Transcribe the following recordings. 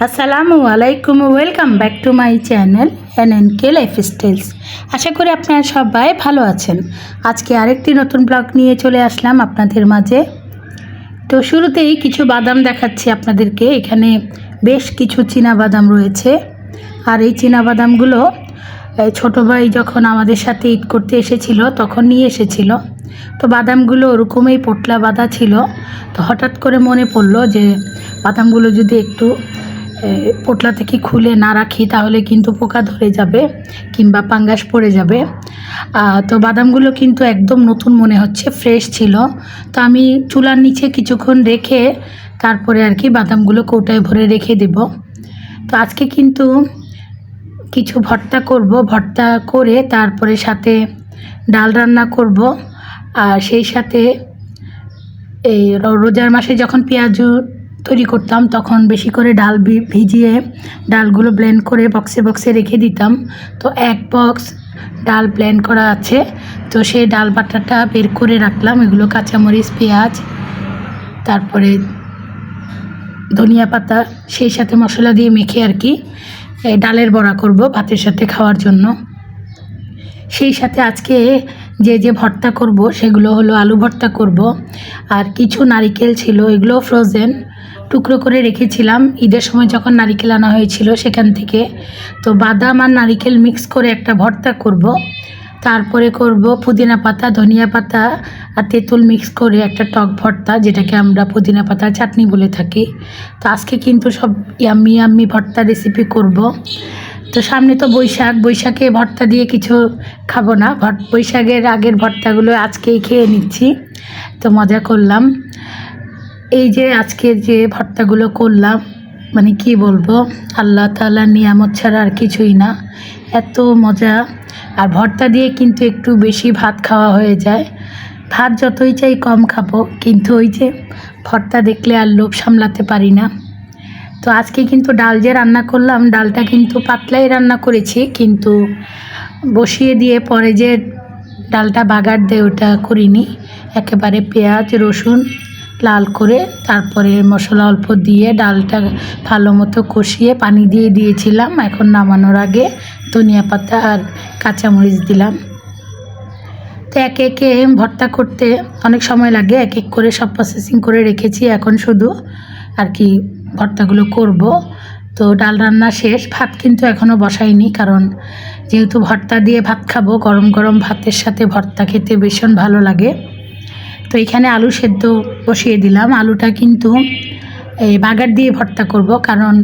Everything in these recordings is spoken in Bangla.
আসসালামু আলাইকুম welcome back to my channel N N K lifestyles আশা করি আপনারা সবাই ভালো আছেন। আজকে আরেকটি নতুন ব্লগ নিয়ে চলে আসলাম আপনাদের মাঝে। তো শুরুতেই কিছু বাদাম দেখাচ্ছি আপনাদেরকে। এখানে বেশ কিছু চীনা বাদাম রয়েছে। আর এই চীনা বাদামগুলো ছোটো ভাই যখন আমাদের সাথে ঈদ করতে এসেছিল, তখন নিয়ে এসেছিল। তো বাদামগুলো ওরকমই পোটলা বাঁধা ছিল। তো হঠাৎ করে মনে পড়ল যে, বাদামগুলো যদি একটু পোটলা থেকে খুলে না রাখি, তাহলে কিন্তু পোকা ধরে যাবে কিংবা পাঙ্গাস পড়ে যাবে। তো বাদামগুলো কিন্তু একদম নতুন মনে হচ্ছে, ফ্রেশ ছিল। তো আমি চুলার নিচে কিছুক্ষণ রেখে তারপরে আর কি বাদামগুলো কৌটায় ভরে রেখে দেব। তো আজকে কিন্তু কিছু ভর্তা করব, ভর্তা করে তারপরে সাথে ডাল রান্না করব। আর সেই সাথে এই রোজার মাসে যখন পেঁয়াজু তৈরি করতাম, তখন বেশি করে ডাল ভিজিয়ে ডালগুলো ব্লেন্ড করে বক্সে বক্সে রেখে দিতাম। তো এক বক্স ডাল ব্লেন্ড করা আছে। তো সেই ডাল বাটাটা বের করে রাখলাম, এগুলো কাঁচামরিচ, পেঁয়াজ, তারপরে ধনিয়া পাতা, সেই সাথে মশলা দিয়ে মেখে আর কি ডালের বড়া করব ভাতের সাথে খাওয়ার জন্য। সেই সাথে আজকে যে যে ভর্তা করব, সেগুলো হলো আলু ভর্তা করব। আর কিছু নারিকেল ছিল এগুলো ফ্রোজেন টুকরো করে রেখেছিলাম। ঈদের সময় যখন নারিকেল আনা হয়েছিল সেখান থেকে। তো বাদাম আর নারিকেল মিক্স করে একটা ভর্তা করব। তারপরে করব পুদিনা পাতা, ধনিয়া পাতা আর তেঁতুল মিক্স করে একটা টক ভর্তা, যেটাকে আমরা পুদিনা পাতা চাটনি বলে থাকি। তো আজকে কিন্তু সব ইয়াম্মি ইয়াম্মি ভর্তা রেসিপি করব। তো সামনে তো বৈশাখ, বৈশাখে ভর্তা দিয়ে কিছু খাব না। ভট বৈশাখের আগের ভর্তাগুলো আজকেই খেয়ে নিচ্ছি। তো মজা করলাম। এই যে আজকে যে ভর্তাগুলো করলাম মানে কি বলব? আল্লাহ তাআলার নিয়ামত ছাড়া আর কিছুই না। এত মজা। আর ভর্তা দিয়ে কিন্তু একটু বেশি ভাত খাওয়া হয়ে যায়। ভাত যতই চাই কম খাব, কিন্তু ওই যে ভর্তা দেখলে আর লোভ সামলাতে পারি না। তো আজকে কিন্তু ডাল যে রান্না করলাম, ডালটা কিন্তু পাতলাই রান্না করেছি, কিন্তু বসিয়ে দিয়ে পরে যে ডালটা বাগার দেয় ওটা করিনি, একেবারে পেঁয়াজ, রসুন লাল করে তারপরে মশলা অল্প দিয়ে ডালটা ভালো মতো কষিয়ে পানি দিয়ে দিয়েছিলাম, এখন নামানোর আগে ধনিয়া পাতা আর কাঁচামরিচ দিলাম। তো একে একে ভর্তা করতে অনেক সময় লাগে, এক এক করে সব প্রসেসিং করে রেখেছি, এখন শুধু আর কি ভর্তাগুলো করব। তো ডাল রান্না শেষ, ভাত কিন্তু এখনও বসাইনি কারণ যেহেতু ভর্তা দিয়ে ভাত খাব, গরম গরম ভাতের সাথে ভর্তা খেতে ভীষণ ভালো লাগে। তো এখানে আলু সেদ্ধ বসিয়ে দিলাম। আলুটা কিন্তু এই বাগার দিয়ে ভর্তা করব কারণ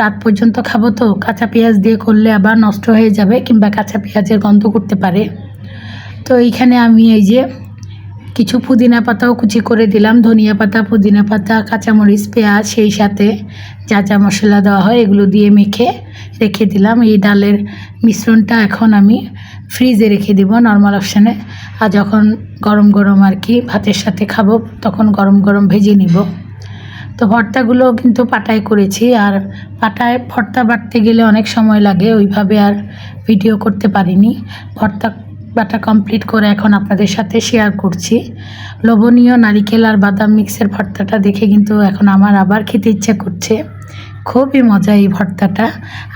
রাত পর্যন্ত খাব তো, কাঁচা পেঁয়াজ দিয়ে করলে আবার নষ্ট হয়ে যাবে কিংবা কাঁচা পেঁয়াজের গন্ধ করতে পারে। তো এইখানে আমি এই যে কিছু পুদিনা পাতাও কুচি করে দিলাম, ধনিয়া পাতা, পুদিনা পাতা, কাঁচামরিচ, পেঁয়াজ, সেই সাথে যা যা মশলা দেওয়া হয় এগুলো দিয়ে মেখে রেখে দিলাম। এই ডালের মিশ্রণটা এখন আমি ফ্রিজে রেখে দিব নর্মাল অপশানে। আর যখন গরম গরম আর কি ভাতের সাথে খাব, তখন গরম গরম ভেজে নিব। তো ভর্তাগুলো কিন্তু পাটায় করেছি আর পাটায় ভর্তা বাটতে গেলে অনেক সময় লাগে, ওইভাবে আর ভিডিও করতে পারিনি। ভর্তা বাটা কমপ্লিট করে এখন আপনাদের সাথে শেয়ার করছি। লোভনীয় নারিকেল আর বাদাম মিক্সের ভর্তাটা দেখে কিন্তু এখন আমার আবার খেতে ইচ্ছা করছে। খুবই মজা এই ভর্তাটা।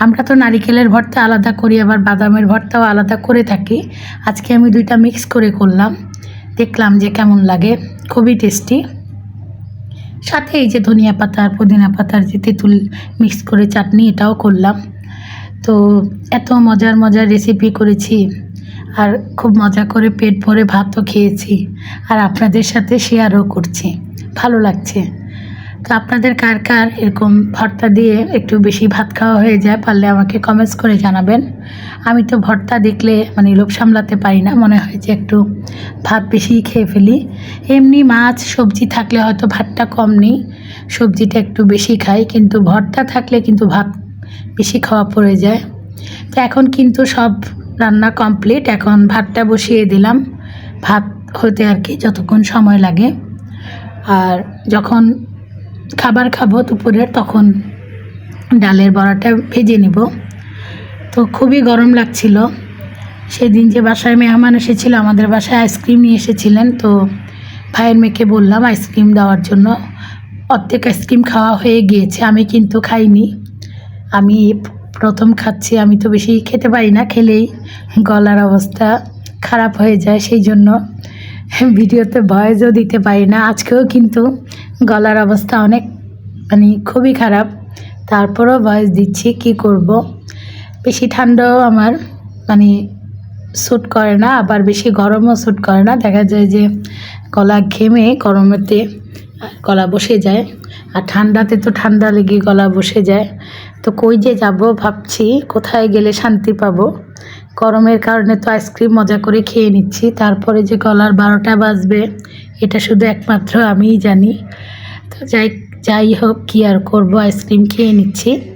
আমরা তো নারিকেলের ভর্তা আলাদা করি, আবার বাদামের ভর্তাও আলাদা করে থাকি। আজকে আমি দুইটা মিক্স করে করলাম। দেখলাম যে কেমন লাগে, খুবই টেস্টি সাথে এই যে ধনিয়া পাতা আর পুদিনা পাতার যে তেঁতুল মিক্স করে চাটনি এটাও করলাম। তো এত মজার মজার রেসিপি করেছি। আর খুব মজা করে পেট ভরে ভাতও খেয়েছি। আর আপনাদের সাথে শেয়ারও করছি। ভালো লাগছে। তো আপনাদের কার কার এরকম ভর্তা দিয়ে একটু বেশি ভাত খাওয়া হয়ে যায় পারলে আমাকে কমেন্টস করে জানাবেন। আমি তো ভর্তা দেখলে মানে লোভ সামলাতে পারি না। মনে হয় যে একটু ভাত বেশিই খেয়ে ফেলি। এমনি মাছ, সবজি থাকলে হয়তো ভাতটা কম নিই। সবজিটা একটু বেশি খাই, কিন্তু ভর্তা থাকলে কিন্তু ভাত বেশি খাওয়া পড়ে যায়। তো এখন কিন্তু সব রান্না কমপ্লিট এখন ভাতটা বসিয়ে দিলাম। ভাত হতে আর কি যতক্ষণ সময় লাগে। আর যখন খাবার খাব দুপুরের তখন ডালের বড়াটা ভেজে নিব। তো খুবই গরম লাগছিল। সেদিন যে বাসায় মেহমান এসেছিল, আমাদের বাসায় আইসক্রিম নিয়ে এসেছিলেন। তো ভাইয়ের মেয়েকে বললাম, আইসক্রিম দেওয়ার জন্য অর্ধেক আইসক্রিম খাওয়া হয়ে গিয়েছে। আমি কিন্তু খাইনি। আমি প্রথম খাচ্ছি, আমি তো বেশি খেতে পারি না, খেলেই গলার অবস্থা খারাপ হয়ে যায়, সেই জন্য ভিডিওতে ভয়েসও দিতে পারি না। আজকেও কিন্তু গলার অবস্থা অনেক মানে খুবই খারাপ, তারপরও ভয়েস দিচ্ছি, কি করব? বেশি ঠান্ডাও আমার মানে স্যুট করে না, আবার বেশি গরমও স্যুট করে না। দেখা যায় যে গলা ঘেমে গরমেতে গলা বসে যায়। আর ঠান্ডাতে তো ঠান্ডা লেগে গলা বসে যায়। তো কই যে যাব ভাবছি, কোথায় গেলে শান্তি পাবো? গরমের কারণে তো আইসক্রিম মজা করে খেয়ে নিচ্ছি। তারপরে যে গলার বারোটা বাজবে, এটা শুধু একমাত্র আমিই জানি। তো যাই যাই হোক, কী আর করব? আইসক্রিম খেয়ে নিচ্ছি।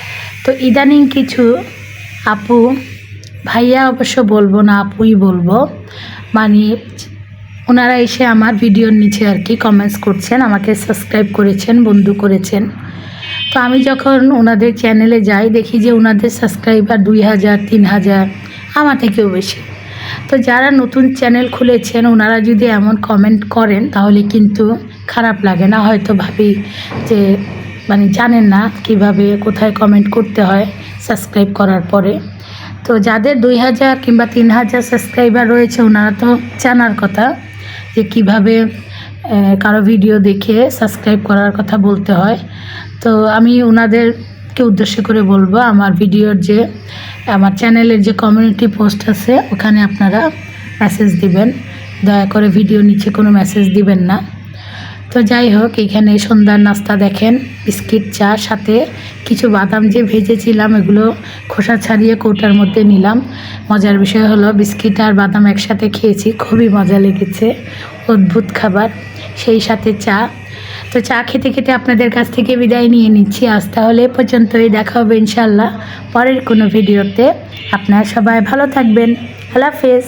তো ইদানিং কিছু আপু, ভাইয়া অবশ্য বলব না, আপুই বলব। মানে ওনারা এসে আমার ভিডিওর নিচে আর কি কমেন্টস করছেন, আমাকে সাবস্ক্রাইব করেছেন, বন্ধু করেছেন। তো আমি যখন ওনাদের চ্যানেলে যাই, দেখি যে ওনাদের সাবস্ক্রাইবার দুই হাজার, তিন হাজার, আমার থেকেও বেশি। তো যারা নতুন চ্যানেল খুলেছেন, ওনারা যদি এমন কমেন্ট করেন, তাহলে কিন্তু খারাপ লাগে না, হয়তো ভাবি যে মানে জানেন না কীভাবে, কোথায় কমেন্ট করতে হয় সাবস্ক্রাইব করার পরে। তো যাদের দুই হাজার কিংবা তিন হাজার সাবস্ক্রাইবার রয়েছে, ওনারা তো জানার কথা যে কীভাবে কারও ভিডিও দেখে সাবস্ক্রাইব করার কথা বলতে হয়। তো আমি ওনাদেরকে উদ্দেশ্য করে বলব, আমার ভিডিওর যে, আমার চ্যানেলের যে কমিউনিটি পোস্ট আছে, ওখানে আপনারা মেসেজ দিবেন। দয়া করে ভিডিও নিচে কোনো মেসেজ দিবেন না। তো যাই হোক, এখানে সন্ধ্যার নাস্তা দেখেন, বিস্কিট, চা, সাথে কিছু বাদাম যে ভেজেছিলাম, এগুলো খোসা ছাড়িয়ে কৌটার মধ্যে নিলাম। মজার বিষয় হলো, বিস্কিট আর বাদাম একসাথে খেয়েছি, খুবই মজা লেগেছে, অদ্ভুত খাবার। সেই সাথে চা। তো চা খেতে খেতে আপনাদের কাছ থেকে বিদায় নিয়ে নিচ্ছি। আজ তাহলে পর্যন্তই, দেখা হবে ইনশাল্লাহ পরের কোনো ভিডিওতে। আপনারা সবাই ভালো থাকবেন। আল্লাহ হাফেজ।